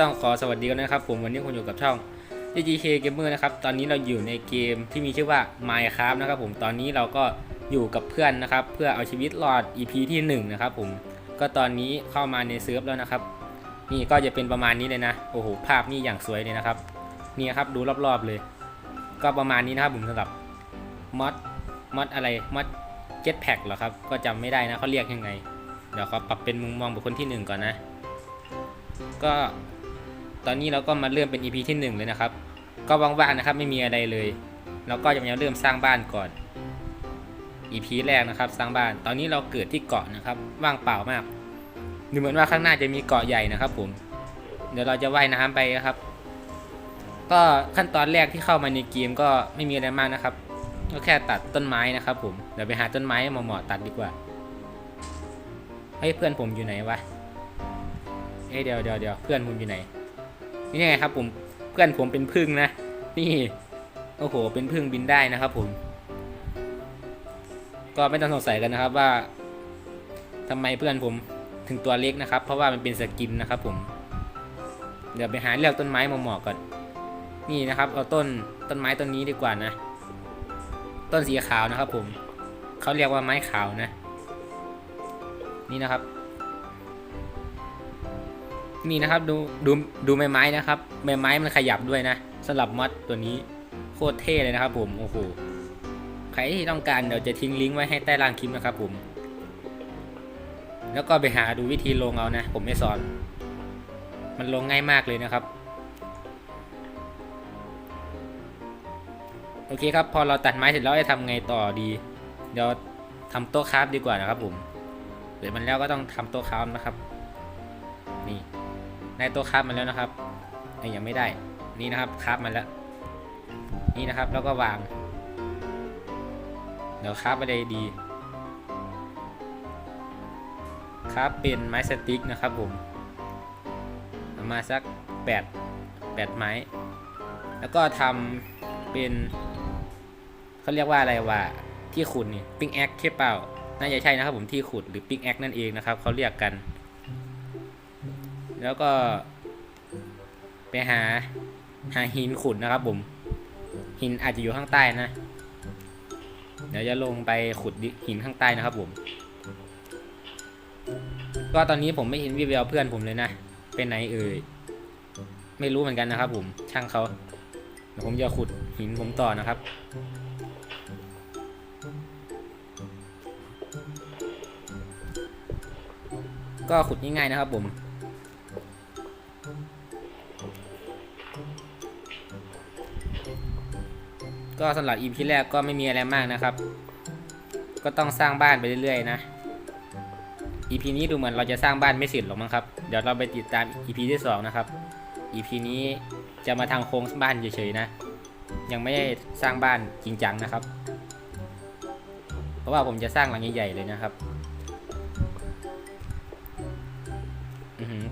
ต้องขอสวัสดีกันนะครับ ผมวันนี้คุณอยู่กับช่อง GGK Gamer นะครับ ตอนนี้เราอยู่ในเกมที่มีชื่อว่า Minecraft นะครับผม ตอนนี้เราก็อยู่กับเพื่อนนะครับ เพื่อเอาชีวิตรอด EP ที่1นะครับผม ก็ตอนนี้เข้ามาในเซิร์ฟแล้วนะครับ นี่ก็จะเป็นประมาณนี้เลยนะ โอ้โห ภาพนี่อย่างสวยเลยนะครับ นี่ครับดูรอบๆเลย ก็ประมาณนี้นะครับผมสำหรับมอดมอดอะไรมอดเจ็ตแพ็กเหรอครับ ก็จำไม่ได้นะเขาเรียกยังไง เดี๋ยวขอปรับเป็นมุมมองบุคคลที่หนึ่งก่อนนะ ก็ ตอนนี้เราก็มาเริ่มเป็น EP ที่หนึ่งเลยนะครับ ก็ว่างๆนะครับไม่มีอะไรเลย เราก็จะมาเริ่มสร้างบ้านก่อน EP แรกนะครับ สร้างบ้าน ตอนนี้เราเกิดที่เกาะนะครับ ว่างเปล่ามากดูเหมือนว่าข้างหน้าจะมีเกาะใหญ่นะครับ ผม เดี๋ยวเราจะว่ายน้ำไปนะครับ ก็ขั้นตอนแรกที่เข้ามาในเกมก็ไม่มีอะไรมากนะครับก็แค่ตัดต้นไม้นะครับ ผม เดี๋ยวไปหาต้นไม้เหมาะๆตัดดีกว่าเฮ้ยเพื่อนผมอยู่ไหนวะเอ้ยเดี๋ยวเดี๋ยวเดี๋ยวเพื่อนผมอยู่ไหน นี่ไงครับผมเพื่อนผมเป็นพึ่งนะ นี่โอ้โหเป็นพึ่งบินได้นะครับผม ก็ไม่ต้องสงสัยกันนะครับว่าทำไมเพื่อนผมถึงตัวเล็กนะครับ เพราะว่ามันเป็นสกินนะครับผม เดี๋ยวไปหาเลือกต้นไม้มาเหมาะก่อน นี่นะครับเอาต้นต้นไม้ต้นนี้ดีกว่านะ ต้นสีขาวนะครับผมเขาเรียกว่าไม้ขาวนะ นี่นะครับ นี่นะครับดูดูดูใบไม้นะครับใบไม้มันขยับด้วยนะสำหรับมอดตัวนี้โคตรเท่เลยนะครับ ผมโอ้โหใครที่ต้องการเดี๋ยวจะทิ้งลิงก์ไว้ให้ใต้ล่างคลิปนะครับผม แล้วก็ไปหาดูวิธีลงเอานะ ผมไม่สอน มันลงง่ายมากเลยนะครับ โอเคครับพอเราตัดไม้เสร็จแล้วจะทำไงต่อดี เดี๋ยวทำโต๊ะคราฟดีกว่านะครับผมเดี๋ยวมันแล้วก็ต้องทำโต๊ะคราฟนะครับ ได้โต๊ะคราฟมาแล้วนะครับเอ้ยังไม่ได้ นี่นะครับคราฟมาแล้ว นี่นะครับแล้วก็วาง เดี๋ยวคราฟอะไรดีคราฟเป็นไม้สติ๊กนะครับผมเอามาสักแปดแปดไม้ แล้วก็ทำเป็นเขาเรียกว่าอะไรวะที่ขุดนี่ ปิ้งแอคใช่เปล่า น่าจะใช่นะครับผมที่ขุดหรือปิ้งแอคนั่นเองนะครับเขาเรียกกัน แล้วก็ ไปหา หาหินขุดนะครับผม หินอาจจะอยู่ข้างใต้นะ เดี๋ยวจะลงไปขุดหินข้างใต้นะครับผม ก็ตอนนี้ผมไม่เห็นวิวแววเพื่อนผมเลยนะเป็นไหนเอ่ย ไม่รู้เหมือนกันนะครับผม ช่างเขาเดี๋ยวผมจะขุดหินผมต่อนะครับก็ขุดง่ายๆนะครับผม ก็สำหรับ EP แรกก็ไม่มีอะไรมากนะครับ ก็ต้องสร้างบ้านไปเรื่อยๆนะ EP นี้ดูเหมือนเราจะสร้างบ้านไม่เสร็จหรอกมั้งครับ เดี๋ยวเราไปติดตาม EP ที่สองนะครับ EP นี้จะมาทางโครงบ้านเฉยๆนะ ยังไม่ได้สร้างบ้านจริงจังนะครับ เพราะว่าผมจะสร้างหลังใหญ่ๆเลยนะครับ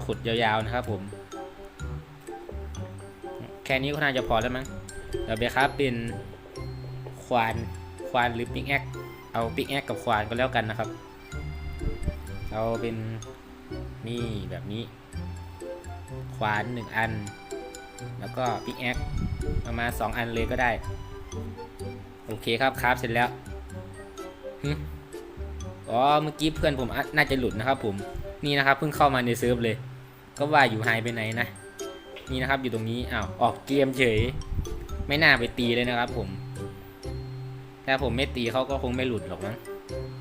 ขุดยาวๆนะครับผม แค่นี้ก็น่าจะพอแล้วมั้ง เดี๋ยวไปครับเป็น ควาน ควานหรือปิกแอคเอาปิกแอคกับควานก็แล้วกันนะครับ เอาเป็นนี่แบบนี้ ควานหนึ่งอัน แล้วก็ปิกแอคประมาณสองอันเลยก็ได้ โอเคครับครับเสร็จแล้วอ๋อเมื่อกี้เพื่อนผมน่าจะหลุดนะครับ ผมนี่นะครับเพิ่งเข้ามาในเซิร์ฟเลย ก็ว่าอยู่หายไปไหนนะนี่นะครับอยู่ตรงนี้อ้าวออกเกมเฉย ไม่น่าไปตีเลยนะครับผม ถ้าผมไม่ตีเขาก็คงไม่หลุดหรอกมั้ง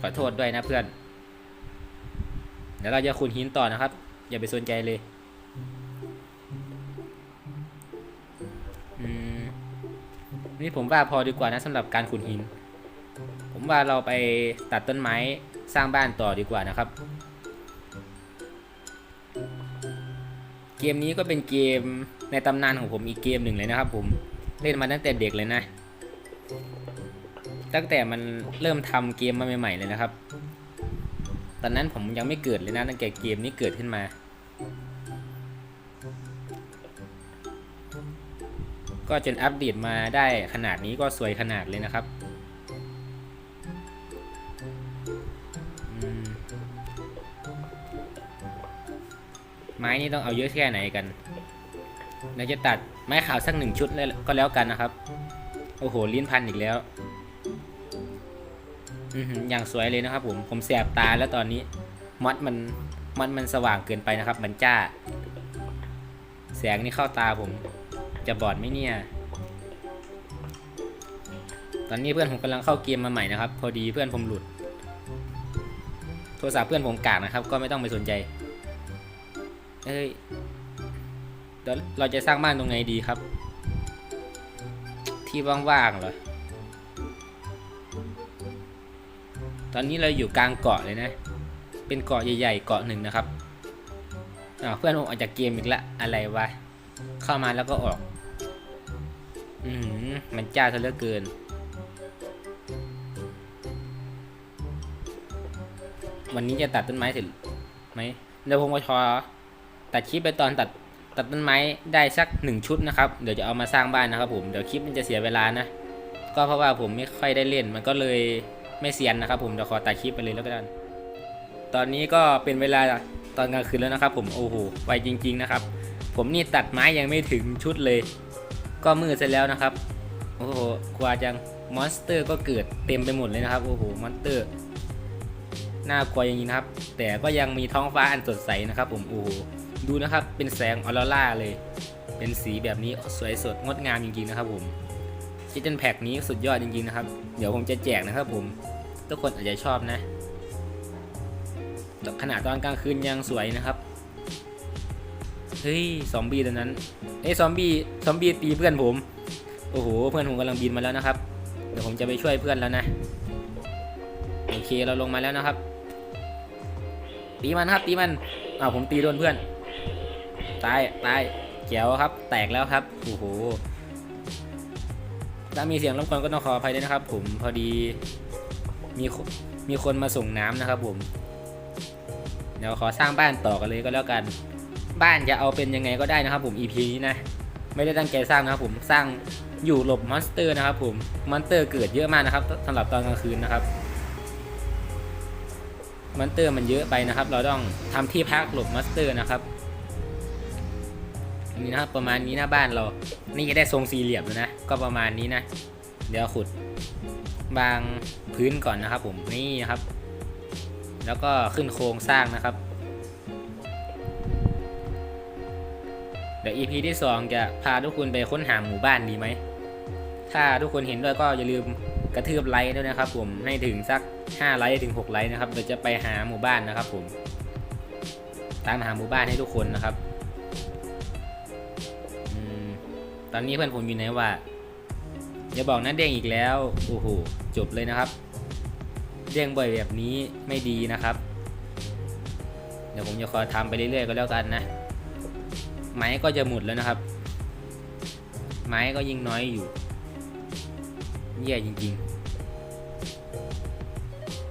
ขอโทษด้วยนะเพื่อน เดี๋ยวเราจะขุดหินต่อนะครับ อย่าไปสนใจเลยนี่ผมว่าพอดีกว่านะสำหรับการขุดหิน ผมว่าเราไปตัดต้นไม้สร้างบ้านต่อดีกว่านะครับ เกมนี้ก็เป็นเกมในตำนานของผมอีกเกมหนึ่งเลยนะครับ ผมเล่นมาตั้งแต่เด็กเลยนะ ตั้งแต่มันเริ่มทำเกมมาใหม่ๆเลยนะครับ ตอนนั้นผมยังไม่เกิดเลยนะตั้งแต่เกมนี้เกิดขึ้นมา ก็จนอัปเดตมาได้ขนาดนี้ก็สวยขนาดเลยนะครับมไม้นี่ต้องเอาเยอะแค่ไหนกัน เราจะตัดไม้ขาวสักหนึ่งชุดเลยก็แล้วกันนะครับ โอ้โห ลิ้นพันอีกแล้ว อย่างสวยเลยนะครับผมผมแสบตาแล้วตอนนี้มอดมันมอดมันสว่างเกินไปนะครับ มันจ้า แสงนี่เข้าตาผม จะบอดไหมเนี่ย ตอนนี้เพื่อนผมกำลังเข้าเกมมาใหม่นะครับ พอดีเพื่อนผมหลุด โทรศัพท์เพื่อนผมกากนะครับ ก็ไม่ต้องไปสนใจเอ้ยเดี๋ยวเราจะสร้างบ้านตรงไหนดีครับ ที่ว่างๆเหรอ ตอนนี้เราอยู่กลางเกาะเลยนะ เป็นเกาะใหญ่ๆเกาะหนึ่งนะครับอ้าเพื่อนผมออกจากเกมอีกละอะไรวะ เข้ามาแล้วก็ออก อืมมันจ้าซะเหลือเกิน วันนี้จะตัดต้นไม้เสร็จไหมเดี๋ยวผมก็ชอตัดคลิปไปตอนตัดตัดต้นไม้ได้สักหนึ่งชุดนะครับ เดี๋ยวจะเอามาสร้างบ้านนะครับผม เดี๋ยวคลิปมันจะเสียเวลานะ ก็เพราะว่าผมไม่ค่อยได้เล่น มันก็เลย ไม่เซียนนะครับผมเดี๋ยวขอตัดคลิปไปเลยแล้วกัน ตอนนี้ก็เป็นเวลาตอนกลางคืนแล้วนะครับ ผมโอ้โหไวจริง ๆนะครับ ผมนี่ตัดไม้ยังไม่ถึงชุดเลย ก็มืดเสร็จแล้วนะครับโอ้โหกว่าจังมอนสเตอร์ก็เกิดเต็มไปหมดเลยนะครับโอ้โหมอนสเตอร์น่ากลัวอย่างนี้นะครับ แต่ก็ยังมีท้องฟ้าอันสดใสนะครับ ผมโอ้โหดูนะครับเป็นแสงออโรราเลย เป็นสีแบบนี้สวยสดงดงามจริงๆนะครับผม คิทเทนแพ็กนี้สุดยอดจริงๆนะครับ เดี๋ยวผมจะแจกนะครับผม ทุกคนอาจจะชอบนะ ขนาดตอนกลางคืนยังสวยนะครับ เฮ้ยซอมบี้ตัวนั้น เอ้ยซอมบี้ซอมบี้ตีเพื่อนผม โอ้โห เพื่อนผมกำลังบินมาแล้วนะครับ เดี๋ยวผมจะไปช่วยเพื่อนแล้วนะ โอเคเราลงมาแล้วนะครับ ตีมันครับตีมันอ้าวผมตีโดนเพื่อน ตายตายเขียวครับ แตกแล้วครับ โอ้โห ถ้ามีเสียงรบกวนก็ต้องขออภัยด้วยนะครับ ผมพอดีมีมีคนมาส่งน้ำนะครับ ผม เดี๋ยวขอสร้างบ้านต่อกันเลยก็แล้วกัน บ้านจะเอาเป็นยังไงก็ได้นะครับ ผม EP นี้นะไม่ได้ตั้งใจสร้างนะครับ ผมสร้างอยู่หลบมอนสเตอร์นะครับ ผมมอนสเตอร์เกิดเยอะมากนะครับสำหรับตอนกลางคืนนะครับมอนสเตอร์มันเยอะไปนะครับ เราต้องทำที่พักหลบมอนสเตอร์นะครับ นนี้นะประมาณนี้หน้าบ้านเรา นี่จะได้ทรงสี่เหลี่ยมแล้วนะ ก็ประมาณนี้นะ เดี๋ยวขุดบางพื้นก่อนนะครับ ผมนี่นะครับ แล้วก็ขึ้นโครงสร้างนะครับ เดี๋ยว EP ที่ 2 จะพาทุกคนไปค้นหาหมู่บ้านดีไหม ถ้าทุกคนเห็นด้วยก็อย่าลืมกระทืบไลค์ด้วยนะครับ ผมให้ถึงสัก 5 ไลค์ถึง 6 ไลค์นะครับเดี๋ยวจะไปหาหมู่บ้านนะครับ ผม ตามหาหมู่บ้านให้ทุกคนนะครับ ตอนนี้เพื่อนผมอยู่ไหนวะอย่าบอกนะเด้งอีกแล้ว โอ้โห จบเลยนะครับ เด้งบ่อยแบบนี้ไม่ดีนะครับ เดี๋ยวผมจะคอยทำไปเรื่อยๆก็แล้วกันนะ ไม้ก็จะหมดแล้วนะครับ ไม้ก็ยิ่งน้อยอยู่ แย่จริงๆ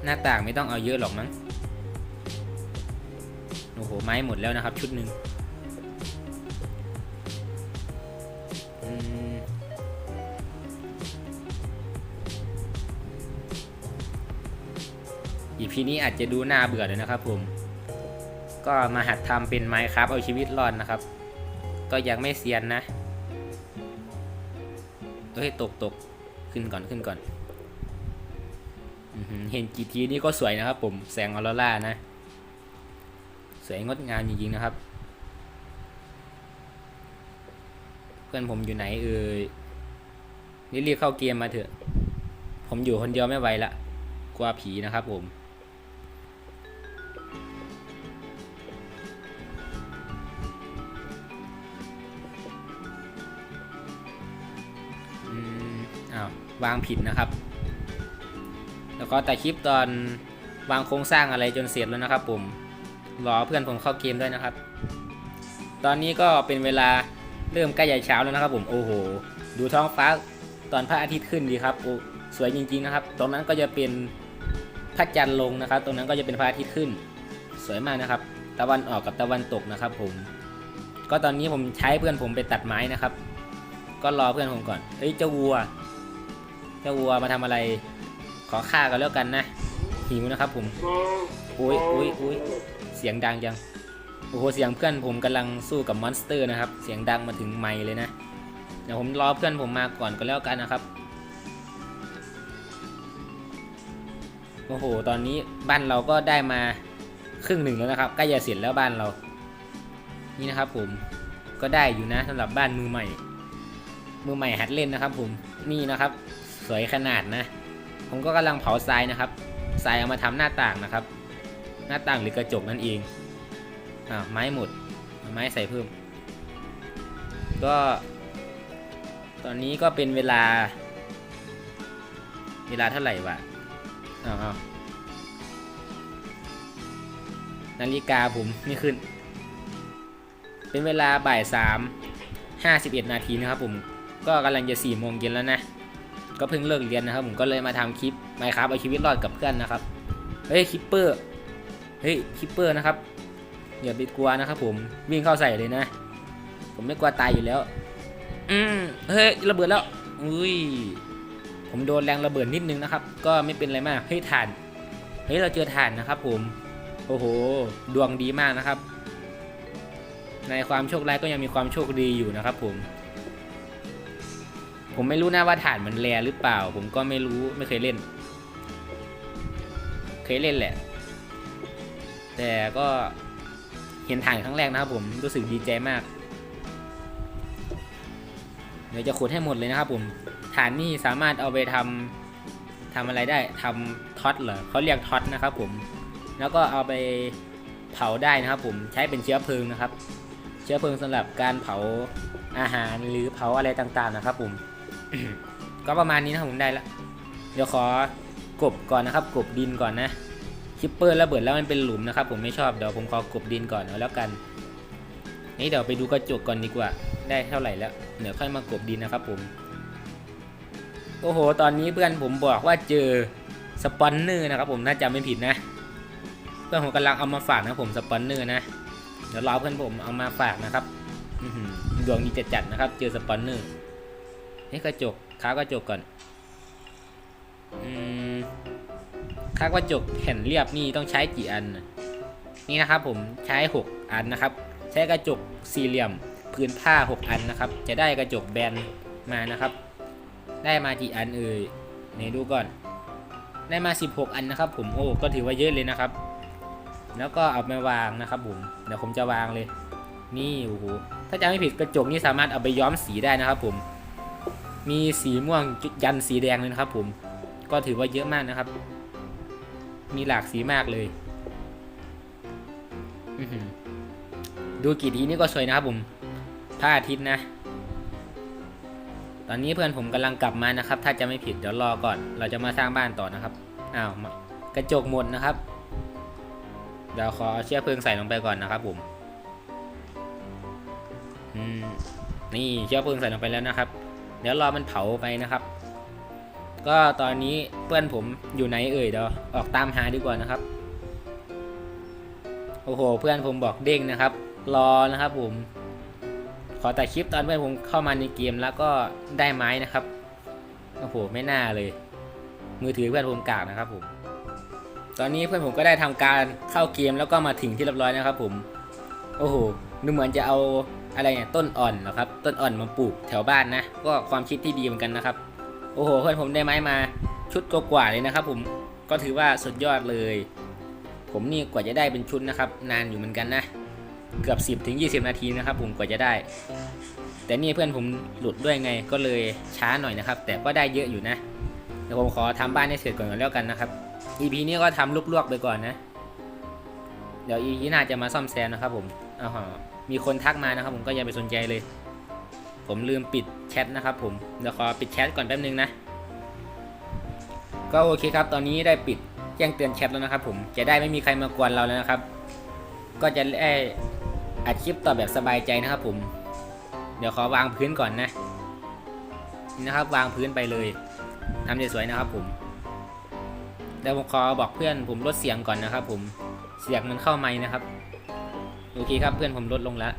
หน้าต่างไม่ต้องเอาเยอะหรอกมั้ง โอ้โห ไม้หมดแล้วนะครับ ชุดหนึ่ง อีพีนี้อาจจะดูน่าเบื่อเลยนะครับผม ก็มาหัดทำเป็นไม้ครับเอาชีวิตรอดนะครับ ก็ยังไม่เซียนนะเฮ้ยตกตกขึ้นก่อนขึ้นก่อน เห็นกี่ทีนี่ก็สวยนะครับผม แสงออโรรานะ สวยงดงามจริงๆนะครับ เพื่อนผมอยู่ไหนเอ่ยรีบๆเข้าเกมมาเถอะ ผมอยู่คนเดียวไม่ไหวละ กลัวผีนะครับผม อืมอ้าววางผิดนะครับ แล้วก็แต่คลิปตอนวางโครงสร้างอะไรจนเสร็จแล้วนะครับผม รอเพื่อนผมเข้าเกมด้วยนะครับ ตอนนี้ก็เป็นเวลา เริ่มใกล้ใหญ่เช้าแล้วนะครับผมโอ้โห ดูท้องฟ้าตอนพระอาทิตย์ขึ้นดีครับโอ้สวยจริงๆนะครับ ตรงนั้นก็จะเป็นพระจันทร์ลงนะครับ ตรงนั้นก็จะเป็นพระอาทิตย์ขึ้น สวยมากนะครับ ตะวันออกกับตะวันตกนะครับผม ก็ตอนนี้ผมใช้เพื่อนผมไปตัดไม้นะครับ ก็รอเพื่อนผมก่อนเฮ้ยเจ้าวัว เจ้าวัวมาทำอะไร ขอฆ่ากันแล้วกันนะ หิวนะครับผมอุ้ยอุ้ยอุ้ยเสียงดังจัง โอ้โหเสียงเพื่อนผมกำลังสู้กับมอนสเตอร์นะครับ เสียงดังมาถึงไมเลยนะ เดี๋ยวผมรอเพื่อนผมมาก่อนก็แล้วกันนะครับ โอ้โห ตอนนี้บ้านเราก็ได้มาครึ่งหนึ่งแล้วนะครับใกล้จะเสร็จแล้วบ้านเรา นี่นะครับผมก็ได้อยู่นะสำหรับบ้านมือใหม่ มือใหม่หัดเล่นนะครับ ผมนี่นะครับ สวยขนาดนะ ผมก็กำลังเผาทรายนะครับทรายเอามาทำหน้าต่างนะครับ หน้าต่างหรือกระจกนั่นเอง อ้าไม้หมดไม้ใส่เพิ่ม ก็ ตอนนี้ก็เป็นเวลา เวลาเท่าไหร่วะอ้าวอ้าวนาฬิกาผมไม่ขึ้น เป็นเวลาบ่ายสามห้าสิบเอ็ดนาทีนะครับผม ก็กำลังจะสี่โมงเย็นแล้วนะ ก็เพิ่งเลิกเรียนนะครับผมก็เลยมาทำคลิปไมครับเอาชีวิตรอดกับเพื่อนนะครับ เฮ้ยคิปเปอร์ เฮ้ยคิปเปอร์นะครับ อย่าไปกลัวนะครับผมวิ่งเข้าใส่เลยนะ ผมไม่กลัวตายอยู่แล้ว อืมเฮ้ยระเบิดแล้วอุ้ยผมโดนแรงระเบิดนิดนึงนะครับ ก็ไม่เป็นไรมากเฮ้ยถ่านเฮ้ยเราเจอถ่านนะครับ ผมโอ้โห ดวงดีมากนะครับ ในความโชคร้ายก็ยังมีความโชคดีอยู่นะครับ ผม ผมไม่รู้นะว่าถ่านมันแรหรือเปล่า ผมก็ไม่รู้ไม่เคยเล่น เคยเล่นแหละ แต่ก็เห็นถ่านครั้งแรกนะครับผมรู้สึกดีใจมาก เดี๋ยวจะขุดให้หมดเลยนะครับผมฐานนี่สามารถเอาไปทำทำอะไรได้ทำท็อตเหรอเขาเรียกท็อตนะครับผมแล้วก็เอาไปเผาได้นะครับผมใช้เป็นเชื้อเพลิงนะครับ เชื้อเพลิงสำหรับการเผาอาหารหรือเผาอะไรต่างๆนะครับผมก็ประมาณนี้นะครับผมได้ละเดี๋ยวขอกบก่อนนะครับ กบดินก่อนนะ คิปเปอร์ระเบิดแล้วมันเป็นหลุมนะครับ ผมไม่ชอบเดี๋ยวผมขอกบดินก่อนแล้วกัน นี่เดี๋ยวไปดูกระจกก่อนดีกว่า ได้เท่าไหร่แล้วเดี๋ยวค่อยมากบดินนะครับผม โอ้โห ตอนนี้เพื่อนผมบอกว่าเจอสปอนเนอร์นะครับผมน่าจะไม่ผิดนะเพื่อนผมกำลังเอามาฝากนะผมสปอนเนอร์นะเดี๋ยวรอเพื่อนผมเอามาฝากนะครับดวงดีจัดๆนะครับ เจอสปอนเนอร์นี่กระจกค้ากระจกก่อน ค้ากระจกแผ่นเรียบนี่ต้องใช้กี่อัน นี่นะครับผมใช้ 6 อันนะครับ ใช้กระจกสี่เหลี่ยมพื้นผ้า 6 อันนะครับ จะได้กระจกแบนมานะครับ ได้มากี่อันเอ่ยไหนดูก่อน ได้มา 16 อันนะครับ ผมโอ้ก็ถือว่าเยอะเลยนะครับ แล้วก็เอามาวางนะครับผมเดี๋ยวผมจะวางเลย นี่โอ้โหถ้าจำไม่ผิดกระจกนี่สามารถเอาไปย้อมสีได้นะครับ ผม มีสีม่วงยันสีแดงเลยนะครับ ผมก็ถือว่าเยอะมากนะครับ มีหลากสีมากเลย ดูกี่ทีนี่ก็สวยนะครับผมพระอาทิตย์นะ ตอนนี้เพื่อนผมกำลังกลับมานะครับ ถ้าจะไม่ผิดเดี๋ยวรอก่อน เราจะมาสร้างบ้านต่อนะครับ อ้าวกระจกหมดนะครับ เดี๋ยวขอเอาเชื้อเพลิงใส่ลงไปก่อนนะครับผมอืมนี่เชื้อเพลิงใส่ลงไปแล้วนะครับ เดี๋ยวรอมันเผาไปนะครับ ก็ตอนนี้เพื่อนผมอยู่ไหนเอ่ยเดี๋ยวออกตามหาดีกว่านะครับ โอ้โห เพื่อนผมบอกเด้งนะครับ รอนะครับผม ขอแต่คลิปตอนเพื่อนผมเข้ามาในเกมแล้วก็ได้ไม้นะครับ โอ้โห ไม่น่าเลย มือถือเพื่อนผมกากนะครับผม ตอนนี้เพื่อนผมก็ได้ทำการเข้าเกมแล้วก็มาถึงที่เรียบร้อยนะครับ ผม โอ้โห ดูเหมือนจะเอาอะไรเนี่ยต้นอ่อนเหรอครับ ต้นอ่อนมาปลูกแถวบ้านนะ ก็ความคิดที่ดีเหมือนกันนะครับ โอ้โหเพื่อนผมได้ไม้มาชุดกว่าๆเลยนะครับ ผมก็ถือว่าสุดยอดเลย ผมนี่กว่าจะได้เป็นชุดนะครับ นานอยู่เหมือนกันนะเกือบ 10ถึง20 นาทีนะครับ ผมกว่าจะได้ แต่นี่เพื่อนผมหลุดด้วยไงก็เลยช้าหน่อยนะครับ แต่ก็ได้เยอะอยู่นะเดี๋ยวผมขอทำบ้านให้เสร็จก่อนก็แล้วกันนะครับ EP นี้ก็ทำลวกๆไปก่อนนะ เดี๋ยว EP หน้าจะมาซ่อมแซมนะครับ ผมอ้าวมีคนทักมานะครับ ผมก็อย่าไปสนใจเลย ผมลืมปิดแชทนะครับผม เดี๋ยวขอปิดแชทก่อนแป๊บนึงนะ ก็โอเคครับ ตอนนี้ได้ปิดแจ้งเตือนแชทแล้วนะครับผม จะได้ไม่มีใครมากวนเราแล้วนะครับ ก็จะได้อัดคลิปต่อแบบสบายใจนะครับผม เดี๋ยวขอวางพื้นก่อนนะ นะครับ วางพื้นไปเลยทำสวยๆนะครับผมเดี๋ยวผมขอบอกเพื่อนผมลดเสียงก่อนนะครับผม เสียงมันเข้าไม้นะครับ โอเคครับเพื่อนผมลดลงแล้ว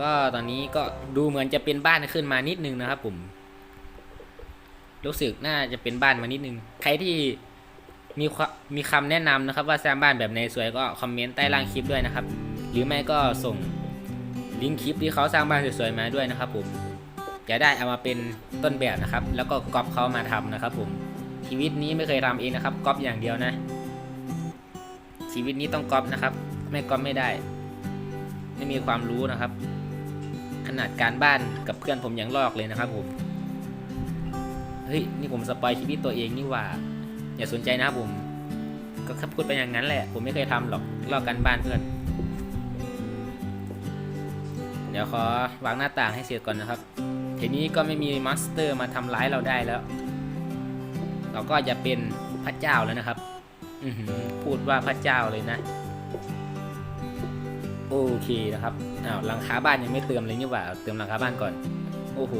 ก็ตอนนี้ก็ดูเหมือนจะเป็นบ้านขึ้นมานิดนึงนะครับผมรู้สึกน่าจะเป็นบ้านมานิดนึง ใครที่มีมีคำแนะนำนะครับ ว่าสร้างบ้านแบบไหนสวยก็คอมเมนต์ใต้ล่างคลิปด้วยนะครับ หรือไม่ก็ส่งลิงก์คลิปที่เขาสร้างบ้านสวยๆมาด้วยนะครับ ผมจะได้เอามาเป็นต้นแบบนะครับ แล้วก็ก๊อปเขามาทำนะครับ ผมชีวิตนี้ไม่เคยทำเองนะครับก๊อปอย่างเดียวนะ ชีวิตนี้ต้องก๊อปนะครับ ไม่ก๊อปไม่ได้ ไม่มีความรู้นะครับ ขนาดการบ้านกับเพื่อนผมยังลอกเลยนะครับผม เฮ้ย นี่ผมสปอยชีวิตตัวเองนี่ว่า อย่าสนใจนะครับผม ก็แค่พูดไปอย่างนั้นแหละ ผมไม่เคยทำหรอกลอกกันบ้านเพื่อน เดี๋ยวขอวางหน้าต่างให้เสร็จก่อนนะครับ ทีนี้ก็ไม่มีมาสเตอร์มาทำร้ายเราได้แล้ว เราก็จะเป็นพระเจ้าแล้วนะครับพูดว่าพระเจ้าเลยนะ โอเคนะครับ อ้าวหลังคาบ้านยังไม่เติมเลยนี่หว่า เติมหลังคาบ้านก่อน โอ้โห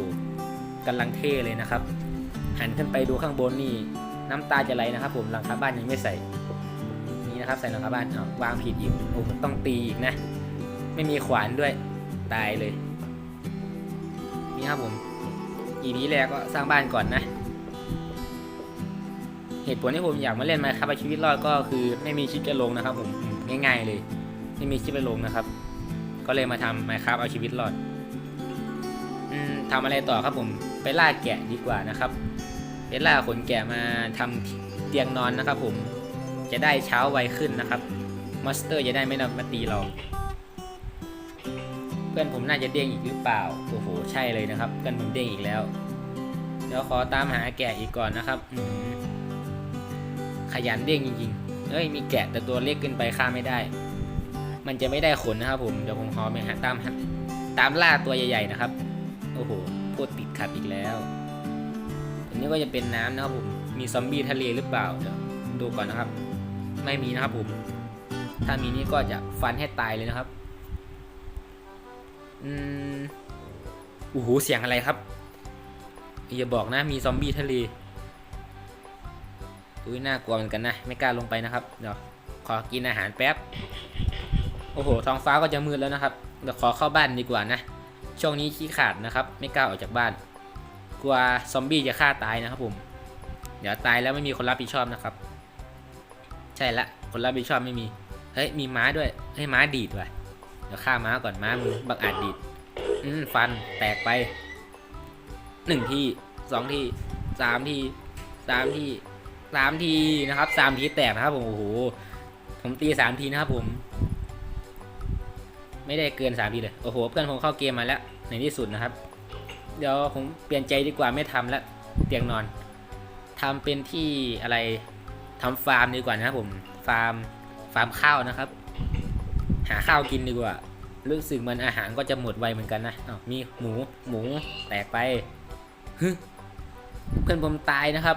กำลังเท่เลยนะครับ หันขึ้นไปดูข้างบนนี่น้ำตาจะไหลนะครับ ผมหลังคาบ้านยังไม่ใส่ นี่นะครับใส่หลังคาบ้านอ้าววางผิดอีกโอ้โหต้องตีอีกนะ ไม่มีขวานด้วยตายเลย นี่ครับผมอีพีแรกก็สร้างบ้านก่อนนะเหตุผลที่ผมอยากมาเล่นมาครับชีวิตรอดก็คือไม่มีชิปจะลงนะครับ ผมอืมง่าย ๆเลย ไม่มีชิปไปลงนะครับ ก็เลยมาทำมครับเอาชีวิตรอดอืมทำอะไรต่อครับผมไปล่าแกะดีกว่านะครับไปล่าขนแกะมาทำเตียงนอนนะครับผมจะได้เช้าไวขึ้นนะครับมอนสเตอร์จะได้ไม่มาตีเรา เพื่อนผมน่าจะเด้งอีกหรือเปล่าโอ้โหใช่เลยนะครับเพื่อนผมเด้งอีกแล้ว เดี๋ยวขอตามหาแกะอีกก่อนนะครับขยันเด้งจริงๆเอ้ยมีแกะแต่ตัวเล็กเกินไปฆ่าไม่ได้ มันจะไม่ได้ขนนะครับผมเดี๋ยวผมขอไปหาตามตามล่าตัวใหญ่ๆนะครับ โอ้โหพูดติดขัดอีกแล้วอันนี้ก็จะเป็นน้ำนะครับผมมีซอมบี้ทะเลหรือเปล่าเดี๋ยวดูก่อนนะครับ ไม่มีนะครับผม ถ้ามีนี่ก็จะฟันให้ตายเลยนะครับอืมโอ้โหเสียงอะไรครับอย่าบอกนะมีซอมบี้ทะเลอุ้ยน่ากลัวเหมือนกันนะ ไม่กล้าลงไปนะครับ เดี๋ยว ขอกินอาหารแป๊บ อ้โหท้องฟ้าก็จะมืดแล้วนะครับเดี๋ยวขอเข้าบ้านดีกว่านะ ช่วงนี้ขี้ขาดนะครับ ไม่กล้าออกจากบ้าน กลัวซอมบี้จะฆ่าตายนะครับผม เดี๋ยวตายแล้วไม่มีคนรับผิดชอบนะครับ ใช่ละ คนรับผิดชอบไม่มี เฮ้ย มีม้าด้วย เฮ้ย ม้าดีดว่ะ เดี๋ยวฆ่าม้าก่อนม้ามือบักอาจดีด อืมฟันแตกไปหนึ่งทีสองทีสามทีสามทีสามทีนะครับสามทีแตกนะครับผม โอ้โห ผมตีสามทีนะครับผม ไม่ได้เกินสามทีเลย โอ้โห เพื่อนผมเข้าเกมมาแล้วในที่สุดนะครับ เดี๋ยวผมเปลี่ยนใจดีกว่าไม่ทำแล้วเตียงนอนทำเป็นที่อะไรทำฟาร์มดีกว่านะครับผม ฟาร์ม ฟาร์มข้าวนะครับ หาข้าวกินดีกว่า รู้สึกมันอาหารก็จะหมดไวเหมือนกันนะอ้าวมีหมู หมูแตกไป เพื่อนผมตายนะครับ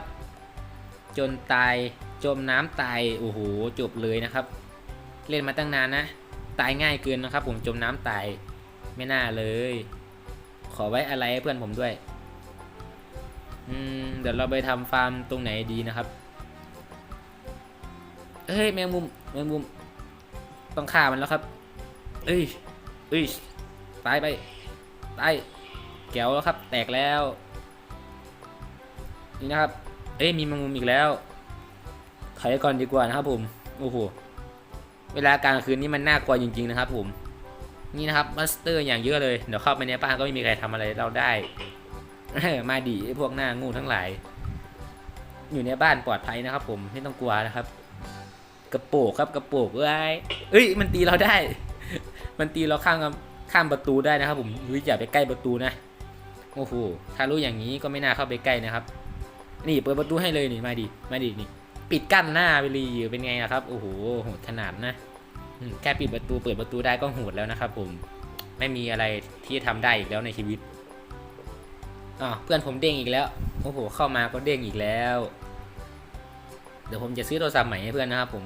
จนตาย จมน้ำตาย โอ้โห จบเลยนะครับ เล่นมาตั้งนานนะ ตายง่ายเกินนะครับ ผมจมน้ำตายไม่น่าเลย ขอไว้อะไรให้เพื่อนผมด้วยอืมเดี๋ยวเราไปทำฟาร์มตรงไหนดีนะครับเฮ้ยแมงมุมแมงมุมต้องฆ่ามันแล้วครับ เอ้ยเอ้ยตายไปตายแก้วแล้วครับ แตกแล้วนี่นะครับ เอ้ยมีแมงมุมอีกแล้วถอยก่อนดีกว่านะครับผม โอ้โห เวลากลางคืนนี่มันน่ากลัวจริงๆนะครับผมนี่นะครับมาสเตอร์อย่างเยอะเลยเดี๋ยวเข้าไปในบ้านก็ไม่มีใครทำอะไรเราได้มาดีพวกหน้างูทั้งหลาย อยู่ในบ้านปลอดภัยนะครับ ผมไม่ต้องกลัวนะครับ กระโปงครับกระโปงเอ้ยเอ้ย มันตีเราได้ มันตีเราข้ามข้ามประตูได้นะครับ ผมรู้อย่าไปใกล้ประตูนะโอ้โหถ้ารู้อย่างนี้ก็ไม่น่าเข้าไปใกล้นะครับ นี่เปิดประตูให้เลยนี่มาดิมาดินี่ ปิดกั้นหน้าไปเลยเป็นไงนะครับ โอ้โหโหดขนาดนะแค่ปิดประตูเปิดประตูได้ก็โหดแล้วนะครับผมไม่มีอะไรที่ทำได้อีกแล้วในชีวิตอ๋อเพื่อนผมเด้งอีกแล้วโอ้โหเข้ามาก็เด้งอีกแล้ว เดี๋ยวผมจะซื้อโทรศัพท์ใหม่ให้เพื่อนนะครับผม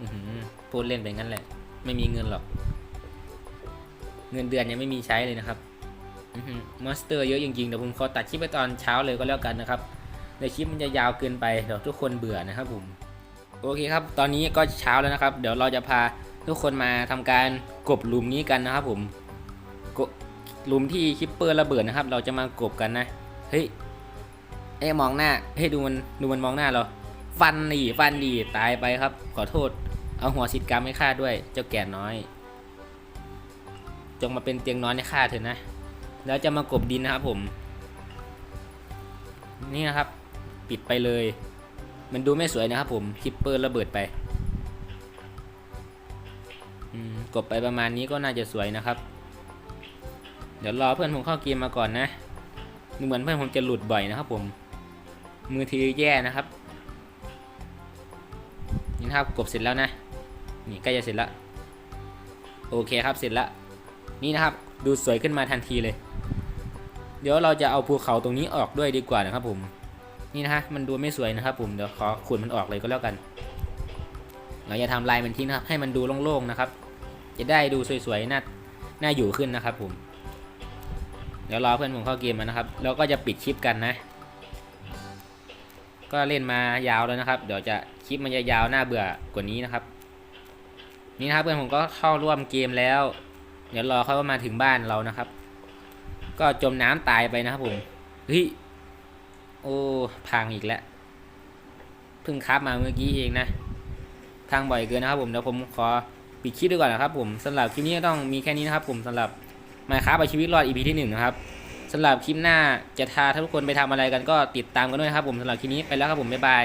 อืพูดเล่นไปงั้นแหละ ไม่มีเงินหรอก เงินเดือนยังไม่มีใช้เลยนะครับมอนสเตอร์เยอะจริงๆเดี๋ยวผมขอตัดคลิปไปตอนเช้าเลยก็แล้วกันนะครับ ในคลิปมันจะยาวเกินไปเดี๋ยวทุกคนเบื่อนะครับผมโอเคครับ ตอนนี้ก็เช้าแล้วนะครับ เดี๋ยวเราจะพาทุกคนมาทำการกบหลุมนี้กันนะครับผมกบหลุมที่คิปเปอร์ระเบิดนะครับ เราจะมากบกันนะเฮ้ยเอ้มองหน้าเฮ้ยดูมันดูมันมองหน้าเราฟฟันดีฟันดีตายไปครับ ขอโทษ เอาหัวสิทธิ์กรรมให้ข้าด้วย เจ้าแก่น้อย จงมาเป็นเตียงนอนให้ข้าเถอะนะ แล้วจะมากบดินนะครับผม นี่นะครับ ปิดไปเลย มันดูไม่สวยนะครับผมคิปเปอร์ระเบิดไปกบไปประมาณนี้ก็น่าจะสวยนะครับ เดี๋ยวรอเพื่อนผมเข้าเกมมาก่อนนะดูเหมือนเพื่อนผมจะหลุดบ่อยนะครับผม มือถือแย่นะครับนี่ครับกบเสร็จแล้วนะ นี่ใกล้จะเสร็จล้วโอเคครับเสร็จล้วนี่นะครับดูสวยขึ้นมาทันทีเลย เดี๋ยวเราจะเอาภูเขาตรงนี้ออกด้วยดีกว่านะครับผม นี่นะฮะมันดูไม่สวยนะครับผมเดี๋ยวขอขุดมันออกเลยก็แล้วกัน เราจะทำลายมันทิ้งนะครับ ให้มันดูโล่งๆนะครับ จะได้ดูสวยๆน่าน่าอยู่ขึ้นนะครับผมเดี๋ยวรอเพื่อนผมเข้าเกมมานะครับ แล้วก็จะปิดคลิปกันนะ ก็เล่นมายาวแล้วนะครับ เดี๋ยวจะคลิปมันจะยาวน่าเบื่อกว่านี้นะครับ นี่นะครับเพื่อนผมก็เข้าร่วมเกมแล้ว เดี๋ยวรอเขามาถึงบ้านเรานะครับ ก็จมน้ำตายไปนะครับผมเฮ้ย โอ้พังอีกแล้วเพิ่งคับมาเมื่อกี้เองนะพังบ่อยเกินนะครับผมเดี๋ยวผมขอปิดคลิปด้วยก่อนนะครับผมสำหรับคลิปนี้ก็ต้องมีแค่นี้นะครับผมสำหรับมาค้าเอาชีวิตรอด EP ที่หนึ่งนะครับสำหรับคลิปหน้าจะทาทุกคนไปทำอะไรกันก็ติดตามกันด้วยนะครับผมสำหรับคลิปนี้ไปแล้วครับผมบ๊ายบาย